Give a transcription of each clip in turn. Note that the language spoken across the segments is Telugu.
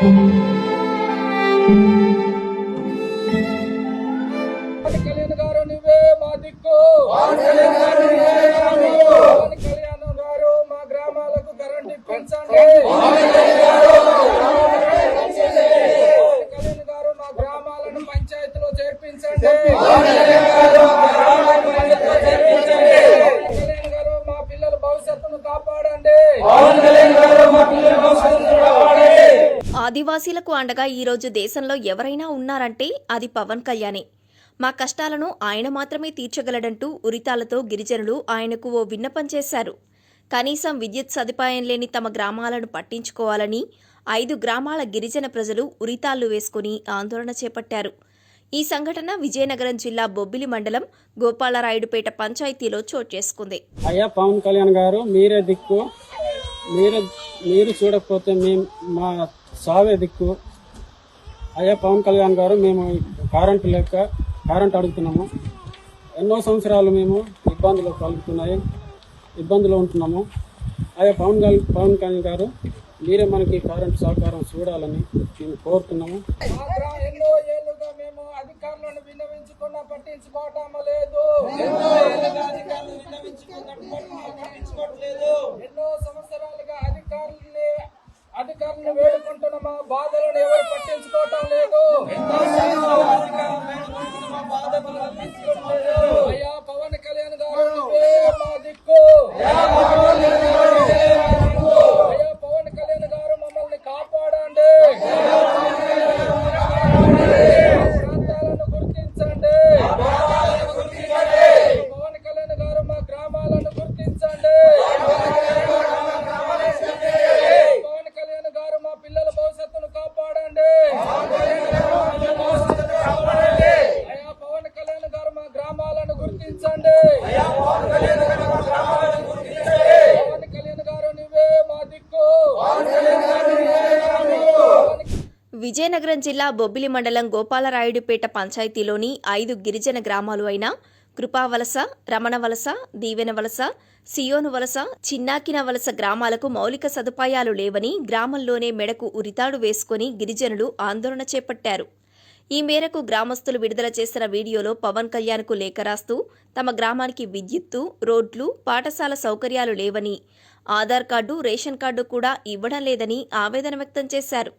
పవన్ ఆదివాసీలకు అండగా ఈరోజు దేశంలో ఎవరైనా ఉన్నారంటే అది పవన్ కళ్యాణే. మా కష్టాలను ఆయన మాత్రమే తీర్చగలడంటూ ఉరితాలతో గిరిజనులు ఆయనకు ఓ విన్నపం చేశారు. కనీసం విద్యుత్ సదుపాయం లేని తమ గ్రామాలను పట్టించుకోవాలని ఐదు గ్రామాల గిరిజన ప్రజలు ఉరితాళ్ళు వేసుకుని ఆందోళన చేపట్టారు. ఈ సంఘటన విజయనగరం జిల్లా బొబ్బిలి మండలం గోపాలరాయుడుపేట పంచాయతీలో చోటు చేసుకుంది. అయ్యా పవన్ కళ్యాణ్ గారు మీరే దిక్కు. మీరు మీరు చూడకపోతే మేము మా సావే దిక్కు. అయ్యా పవన్ కళ్యాణ్ గారు మేము కరెంటు లేక కరెంట్ అడుగుతున్నాము. ఎన్నో సంవత్సరాలు మేము ఇబ్బందులు కలుగుతున్నాయి ఇబ్బందులు ఉంటున్నాము. అయ్యా పవన్ కళ్యాణ్ పవన్ కళ్యాణ్ గారు మీరే మనకి కరెంటు సహకారం చూడాలని మేము కోరుతున్నాము. ఎన్నో ఏళ్ళుగా మేము అధికారులను విన్నవించుకున్నా పట్టించుకోవటం లేదు ఎన్నో అధికారులను వేడుకుంటున్న మా బాధలను ఎవరు పట్టించుకోవటం లేదు ఎన్నో సంవత్సరాలుగా అధికారులను వేడుకుంటున్న మా బాధలను పట్టించుకోవట్లేదు అయ్యా పవన్ కళ్యాణ్ గారు నువ్వే మా దిక్కు అయ్యా పవన్ కళ్యాణ్ గారు మమ్మల్ని కాపాడండి ప్రాంతాలను గుర్తించండి పవన్ కళ్యాణ్ గారు మా గ్రామాలను గుర్తించండి పవన్ కళ్యాణ్ గారు మా పిల్లల భవిష్యత్తును కాపాడండి అయ్యా పవన్ కళ్యాణ్ గారు మా గ్రామాలను గుర్తించండి పవన్ కళ్యాణ్ గారు నువ్వే మా దిక్కు విజయనగరం జిల్లా బొబ్బిలి మండలం గోపాలరాయుడుపేట పంచాయతీలోని ఐదు గిరిజన గ్రామాలు అయిన కృపావలస రమణవలస దీవెనవలస సియోను వలస చిన్నాకిన వలస గ్రామాలకు మౌలిక సదుపాయాలు లేవని గ్రామంలోనే మెడకు ఉరితాడు వేసుకుని గిరిజనులు ఆందోళన చేపట్టారు. ఈ మేరకు గ్రామస్తులు విడుదల చేసిన వీడియోలో పవన్ కళ్యాణ్కు లేఖ రాస్తూ తమ గ్రామానికి విద్యుత్తు రోడ్లు పాఠశాల సౌకర్యాలు లేవని ఆధార్ కార్డు రేషన్ కార్డు కూడా ఇవ్వడం లేదని ఆవేదన వ్యక్తం చేశారు.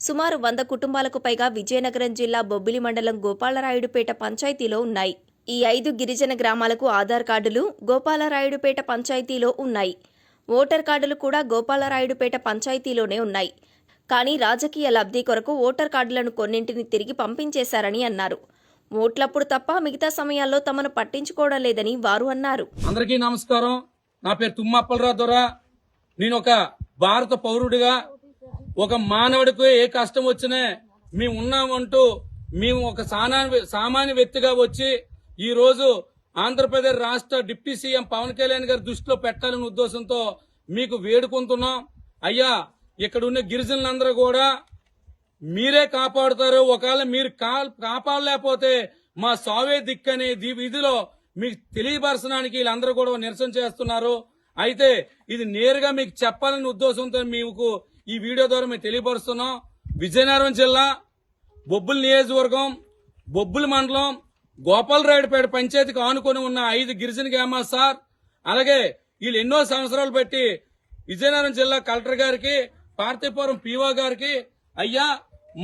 సుమారు వంద కుటుంబాలకు పైగా విజయనగరం జిల్లా బొబ్బిలి మండలం గోపాలరాయుడుపేట పంచాయతీలో ఉన్నాయి. ఈ ఐదు గిరిజన గ్రామాలకు ఆధార్ కార్డులు గోపాలరాయుడుపేట పంచాయతీలో ఉన్నాయి. ఓటర్ కార్డులు కూడా గోపాలరాయుడుపేట పంచాయతీలోనే ఉన్నాయి. కానీ రాజకీయ లబ్ధి కొరకు ఓటర్ కార్డులను కొన్నింటిని తిరిగి పంపించేశారని అన్నారు. ఓట్లప్పుడు తప్ప మిగతా సమయాల్లో తమను పట్టించుకోవడం లేదని వారు అన్నారు. అందరికీ నమస్కారం. నా పేరు తుమ్మప్పలరా దొర. నేను ఒక భారత పౌరుడిగా ఒక మానవుడికి ఏ కష్టం వచ్చినా మేము ఉన్నామంటూ మేము ఒక సామాన్య వ్యక్తిగా వచ్చి ఈ రోజు ఆంధ్రప్రదేశ్ రాష్ట్ర డిప్యూటీ సీఎం పవన్ కళ్యాణ్ గారి దృష్టిలో పెట్టాలనే ఉద్దేశంతో మీకు వేడుకుంటున్నాం. అయ్యా ఇక్కడ ఉన్న గిరిజనులందరూ కూడా మీరే కాపాడుతారు ఒకవేళ మీరు కాపాడలేకపోతే మా సావే దిక్కనే దీ విధిలో మీకు తెలియపరచడానికి వీళ్ళందరూ కూడా నిరసన చేస్తున్నారు. అయితే ఇది నేరుగా మీకు చెప్పాలనే ఉద్దేశంతో మీకు ఈ వీడియో ద్వారా మేము తెలియపరుస్తున్నాం. విజయనగరం జిల్లా బొబ్బుల నియోజకవర్గం బొబ్బుల మండలం గోపాలరాయుడుపేట పంచాయతీకి ఆనుకొని ఉన్న ఐదు గిరిజన గ్రామాలు సార్. అలాగే వీళ్ళు ఎన్నో సంవత్సరాలు పెట్టి విజయనగరం జిల్లా కలెక్టర్ గారికి పార్థిపురం పీఓ గారికి అయ్యా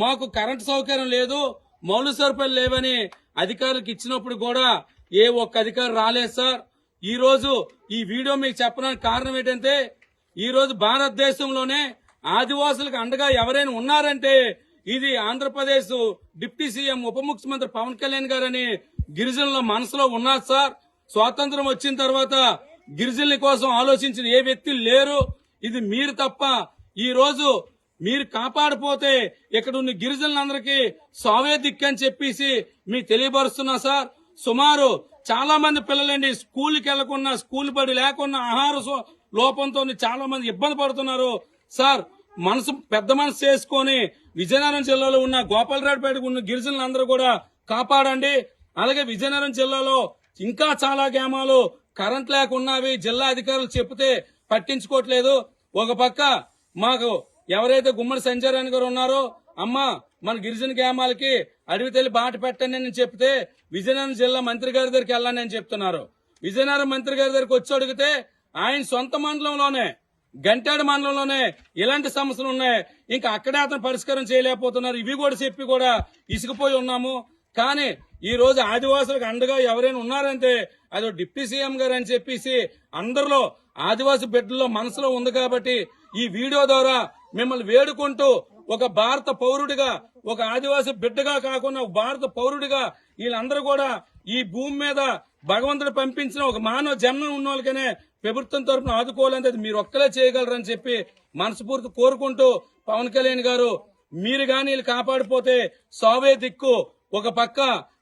మాకు కరెంటు సౌకర్యం లేదు మౌలిక సదుపాయాలు లేవని అధికారులకు ఇచ్చినప్పుడు కూడా ఏ ఒక్క అధికారి రాలేదు సార్. ఈ రోజు ఈ వీడియో మీకు చెప్పడానికి కారణం ఏంటంటే ఈ రోజు భారతదేశంలోనే ఆదివాసులకు అండగా ఎవరైనా ఉన్నారంటే ఇది ఆంధ్రప్రదేశ్ డిప్యూటీ సీఎం ఉప ముఖ్యమంత్రి పవన్ కళ్యాణ్ గారని గిరిజనుల మనసులో ఉన్నారు సార్. స్వాతంత్రం వచ్చిన తర్వాత గిరిజనుల కోసం ఆలోచించిన ఏ వ్యక్తి లేరు. ఇది మీరు తప్ప ఈ రోజు మీరు కాపాడిపోతే ఇక్కడ ఉన్న గిరిజనులందరికీ సావే దిక్కని చెప్పేసి మీ తెలియపరుస్తున్నా సార్. సుమారు చాలా మంది పిల్లలండి స్కూల్కి వెళ్ళకుండా స్కూల్ బడి లేకుండా ఆహార సో- లోపంతో చాలా మంది ఇబ్బంది పడుతున్నారు. సార్ మనసు పెద్ద మనసు చేసుకొని విజయనగరం జిల్లాలో ఉన్న గోపాలరావుపేటకు ఉన్న గిరిజనులందరూ కూడా కాపాడండి. అలాగే విజయనగరం జిల్లాలో ఇంకా చాలా గ్రామాలు కరెంట్ లేకున్నవి జిల్లా అధికారులు చెప్తే పట్టించుకోవట్లేదు. ఒక పక్క మాకు ఎవరైతే గుమ్మడి సంజయరాణి గారు ఉన్నారో అమ్మ మన గిరిజన గ్రామాలకి అడవి తల్లి బాట పెట్టండి అని చెప్తే విజయనగరం జిల్లా మంత్రి గారి దగ్గరికి వెళ్ళండి అని చెప్తున్నారు. విజయనగరం మంత్రి గారి దగ్గరికి వచ్చి అడిగితే ఆయన సొంత మండలంలోనే గంటాడు మండలంలోనే ఇలాంటి సమస్యలు ఉన్నాయి. ఇంకా అక్కడే అతను పరిష్కారం చేయలేకపోతున్నారు. ఇవి కూడా చెప్పి కూడా ఇసుకుపోయి ఉన్నాము. కానీ ఈ రోజు ఆదివాసులకు అండగా ఎవరైనా ఉన్నారంటే అది డిప్యూటీ సీఎం గారు అని చెప్పేసి అందరిలో ఆదివాసి బిడ్డల్లో మనసులో ఉంది కాబట్టి ఈ వీడియో ద్వారా మిమ్మల్ని వేడుకుంటూ ఒక భారత పౌరుడిగా ఒక ఆదివాసి బిడ్డగా కాకుండా ఒక భారత పౌరుడిగా వీళ్ళందరూ కూడా ఈ భూమి మీద భగవంతుడు పంపించిన ఒక మానవ జన్మ ఉన్న వాళ్ళకనే ప్రభుత్వం తరపున ఆదుకోవాలంటే మీరు ఒక్కలే చేయగలరని చెప్పి మనస్ఫూర్తి కోరుకుంటూ పవన్ కళ్యాణ్ గారు మీరు కానీ వీళ్ళు కాపాడిపోతే సావే దిక్కు. ఒక పక్క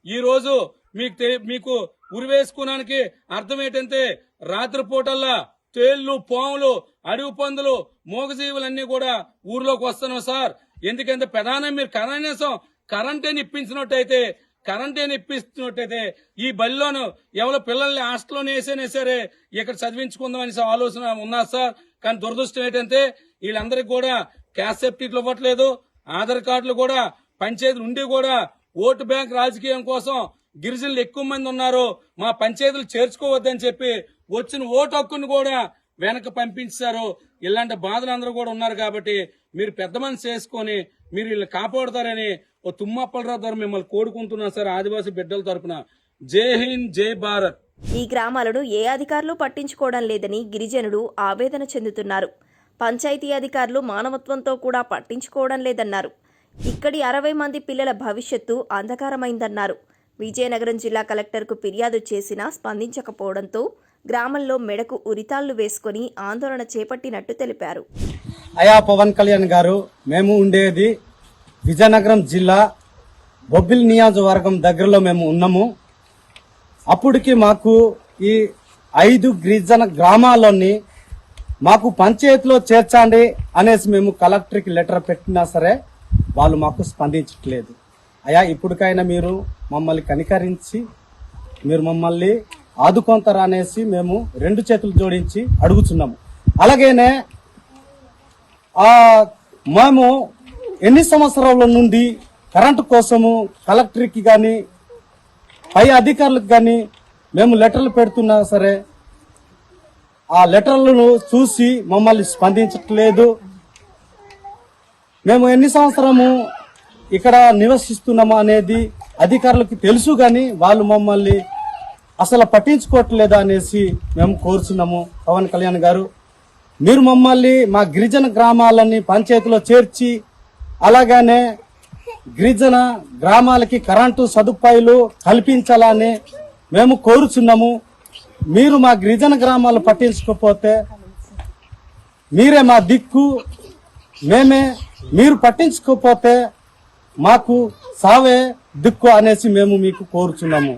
ఈ రోజు మీకు తె- మీకు ఉరివేసుకోవడానికి అర్థం ఏంటంటే రాత్రిపూటల్లా తేళ్ళు పాములు అడవి పందులు మూగజీవులన్నీ కూడా ఊర్లోకి వస్తున్నాం సార్. ఎందుకంటే ప్రధానం మీరు కనీసం కరెంటే ఇప్పించినట్టయితే కరెంటే ఇప్పిస్తున్నట్టయితే ఈ బడిలోను ఎవరో పిల్లల్ని హాస్టల్లోనే వేసేనే సరే ఇక్కడ చదివించుకుందాం ఆలోచన ఉన్నా సార్. కానీ దురదృష్టం ఏంటంటే వీళ్ళందరికీ కూడా క్యాష్ సెప్టిక్లు ఇవ్వట్లేదు. ఆధార్ కార్డులు కూడా పంచాయతీలు ఉండి కూడా ఓటు బ్యాంక్ రాజకీయం కోసం గిరిజనులు ఎక్కువ మంది ఉన్నారు. మా పంచాయతీలు చేర్చుకోవద్దని చెప్పి వచ్చిన ఓటు హక్కును కూడా వెనక పంపించారు. ఇలాంటి బాధలు అందరూ కూడా ఉన్నారు కాబట్టి మీరు పెద్ద మనసు చేసుకొని మీరు వీళ్ళని కాపాడుతారని ఓ తుమ్మప్పలరావు ద్వారా మిమ్మల్ని కోరుకుంటున్నాను సార్ ఆదివాసీ బిడ్డల తరపున. జై హింద్ జై భారత్. ఈ గ్రామాలను ఏ అధికారులు పట్టించుకోవడం లేదని గిరిజనులు ఆవేదన చెందుతున్నారు. పంచాయతీ అధికారులు మానవత్వంతో కూడా పట్టించుకోవడం లేదన్నారు. ఇక్కడి అరవై మంది పిల్లల భవిష్యత్తు అంధకారమైందన్నారు. విజయనగరం జిల్లా కలెక్టర్కు ఫిర్యాదు చేసినా స్పందించకపోవడంతో గ్రామంలో మెడకు ఉరితాళ్ళు వేసుకుని ఆందోళన చేపట్టినట్టు తెలిపారు. అయా పవన్ కళ్యాణ్ గారు మేము ఉండేది విజయనగరం జిల్లా బొబ్బిల్ నియోజకవర్గం దగ్గరలో మేము ఉన్నాము. అప్పటికి మాకు ఈ ఐదు గిరిజన గ్రామాల్లోని మాకు పంచాయతీలో చేర్చండి అనేసి మేము కలెక్టర్కి లెటర్ పెట్టినా సరే వాళ్ళు మాకు స్పందించట్లేదు. అయా ఇప్పటికైనా మీరు మమ్మల్ని కనికరించి మీరు మమ్మల్ని ఆదుకొంతారా అనేసి మేము రెండు చేతులు జోడించి అడుగుతున్నాము అలాగేనే ఆ మేము ఎన్ని సంవత్సరాల నుండి కరెంటు కోసము కలెక్టర్కి కానీ పై అధికారులకు కానీ మేము లెటర్లు పెడుతున్నా సరే ఆ లెటర్లను చూసి మమ్మల్ని స్పందించట్లేదు. మేము ఎన్ని సంవత్సరము ఇక్కడ నివసిస్తున్నాము అనేది అధికారులకు తెలుసు కానీ వాళ్ళు మమ్మల్ని అసలు పట్టించుకోవట్లేదు అనేసి మేము కోరుచున్నాము. పవన్ కళ్యాణ్ గారు మీరు మమ్మల్ని మా గిరిజన గ్రామాలని పంచాయతీలో చేర్చి అలాగనే గిరిజన గ్రామాలకి కరెంటు సదుపాయాలు కల్పించాలని మేము కోరుచున్నాము. మీరు మా గిరిజన గ్రామాలు పట్టించుకోకపోతే మీరే మా దిక్కు మేమే మీరు పట్టించుకోకపోతే మాకు సావే దిక్కు అనేసి మేము మీకు కోరుచున్నాము.